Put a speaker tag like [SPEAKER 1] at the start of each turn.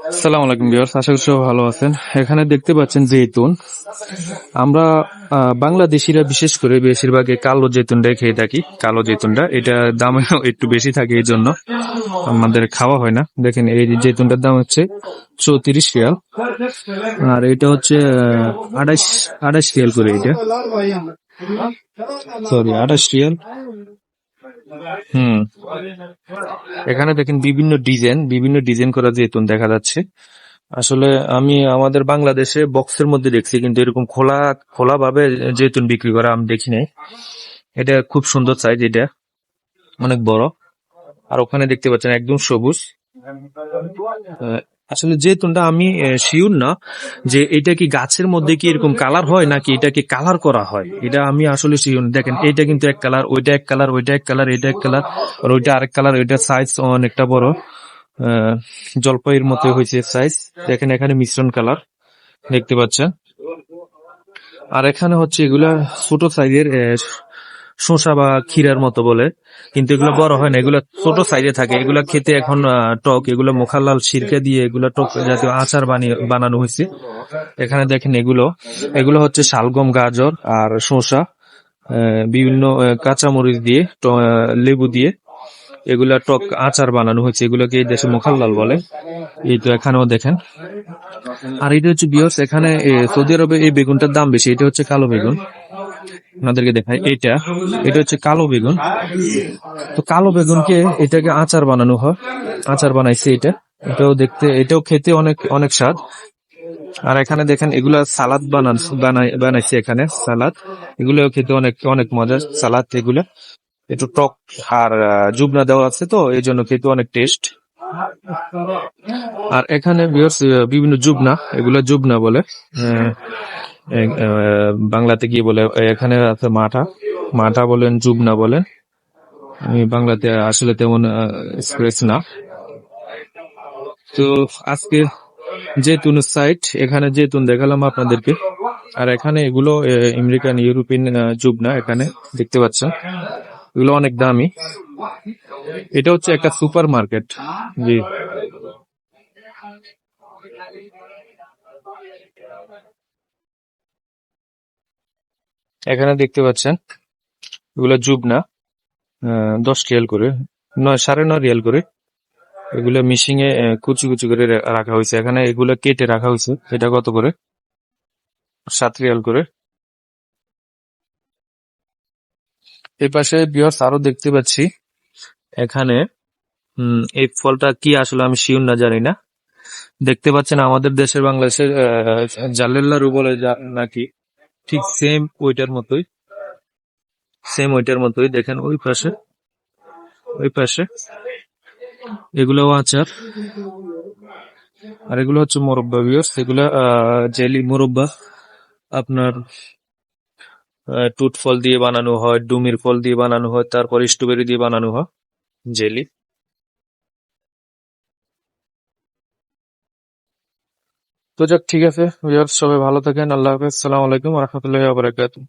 [SPEAKER 1] আসসালামু আলাইকুম বিয়ার্স আশা করি সবাই ভালো আছেন। এখানে দেখতে পাচ্ছেন জৈতুন। আমরা বাংলাদেশিরা বিশেষ করে বেশিরভাগ কালো জৈতুনটাই খেয়ে থাকি। কালো জৈতুনটা এটা দাম একটু বেশি থাকে এই জন্য আমাদের খাওয়া হয় না। দেখেন এই জৈতুনটার দাম হচ্ছে চৌত্রিশ রিয়াল। আর এটা হচ্ছে আহ, আঠাশ আঠাশ রিয়াল করে এটা। সরি আঠাশ রিয়াল। হুম। এখানে দেখেন বিভিন্ন ডিজাইন বিভিন্ন ডিজাইন করা জেতুন দেখা যাচ্ছে। আসলে আমি আমাদের বাংলাদেশে বক্সের মধ্যে দেখছি, কিন্তু এরকম খোলা খোলা ভাবে জেতুন বিক্রি করা আমি দেখি নাই। এটা খুব সুন্দর সাইজ এটা, অনেক বড়। আর ওখানে দেখতে পাচ্ছেন একদম সবুজ। আসলে জেতুনটা আমি শিওর না, যে এটা কি গাছের মধ্যে কি এরকম কালার হয় নাকি এটা কি কালার করা হয়? এটা আমি আসলে শিওর দেখেন এটা কিন্তু এক কালার ওইটা এক কালার ওইটা এক কালার এটা এক কালার আর ওইটা আরেক কালার ওইটা সাইজ অনেকটা বড়। জলপাইয়ের মতো হয়েছে সাইজ দেখেন, এখানে মিশ্রণ কালার দেখতে পাচ্ছেন। আর এখানে হচ্ছে এগুলা ছোট সাইজের শসা বা ক্ষীরার মতো বলে। কিন্তু এগুলো বড় হয় না এগুলো ছোট সাইজে থাকে। এগুলা খেতে এখন টক এগুলো মোখালাল সিরকে দিয়ে এগুলো টক জাতীয় আচার বানিয়ে বানানো হয়েছে। এখানে দেখেন এগুলো। এগুলো হচ্ছে শালগম গাজর আর আহ, বিভিন্ন কাঁচামরিচ দিয়ে লেবু দিয়ে এগুলা টক আচার বানানো হয়েছে। এগুলোকে এই দেশে মোখাল্লাল বলে। এই তো এখানেও দেখেন। আর এটা হচ্ছে বিয়স এখানে সৌদি আরবে এই বেগুনটার দাম বেশি। এটা হচ্ছে কালো বেগুন। আপনাদেরকে দেখাই এটা এটা হচ্ছে কালো বেগুন। তো কালো বেগুনকে এটাকে আচার বানানো হয়। আচার বানাইছে এটা। এটাও দেখতে এটাও খেতে অনেক অনেক স্বাদ। আর এখানে দেখেন এগুলা সালাদ বানান বানাই বানাইছে এখানে সালাদ। এগুলো খেতে অনেক অনেক মজা সালাদ এগুলা। একটু টক আর জুবনা দেওয়া আছে তো এই জন্য খেতে অনেক টেস্ট। আর এখানে বিভিন্ন জুবনা এগুলো জুবনা বলে। আহ, বাংলাতে কি বলে এখানে আছে মাঠা। মাঠা বলেন, জুবনা বলেন। আমি বাংলাতে আসলে তেমন এক্সপ্রেস না। তো আজকে জেতুন সাইট এখানে জেতুন দেখালাম আপনাদেরকে। আর এখানে এগুলো আমেরিকান, ইউরোপিয়ান জুবনা এখানে দেখতে পাচ্ছেন। এগুলো অনেক দামি। এটা হচ্ছে একটা সুপার মার্কেট জি। এখানে দেখতে পাচ্ছেন এগুলো জুবনা আহ, দশ রিয়াল করে নয় সাড়ে নয় রিয়াল করে। এগুলো মিশিং এ কুচি কুচি করে রা- রাখা হয়েছে। এখানে এগুলো কেটে রাখা হয়েছে। এটা কত করে? সাত রিয়াল করে। এই পাশে বিয়ার্স আরও দেখতে পাচ্ছি এখানে এই ফলটা কি আসলে আমি শিওর না জানি না। দেখতে পাচ্ছেন আমাদের দেশের বাংলাদেশের আহ, জালেল্লারু বলে নাকি ঠিক সেম ওইটার মতোই। সেম ওইটার মতোই, দেখেন ওই পাশে। ওই পাশে। এগুলোও আচার আর। এগুলো হচ্ছে মোরব্বা বিয়ার্স এগুলো জেলি মোরব্বা। আপনার টুট ফল দিয়ে বানানো হয়, ডুমির ফল দিয়ে বানানো হয়, তারপর স্ট্রবেরি দিয়ে বানানো হয় জেলি তো যাক ঠিক আছে। ভিউয়ার্স সবাই ভালো থাকেন। আল্লাহ হাফেজ। সালাম আলাইকুম রহমতুল্লাহ বারাকাতুহ।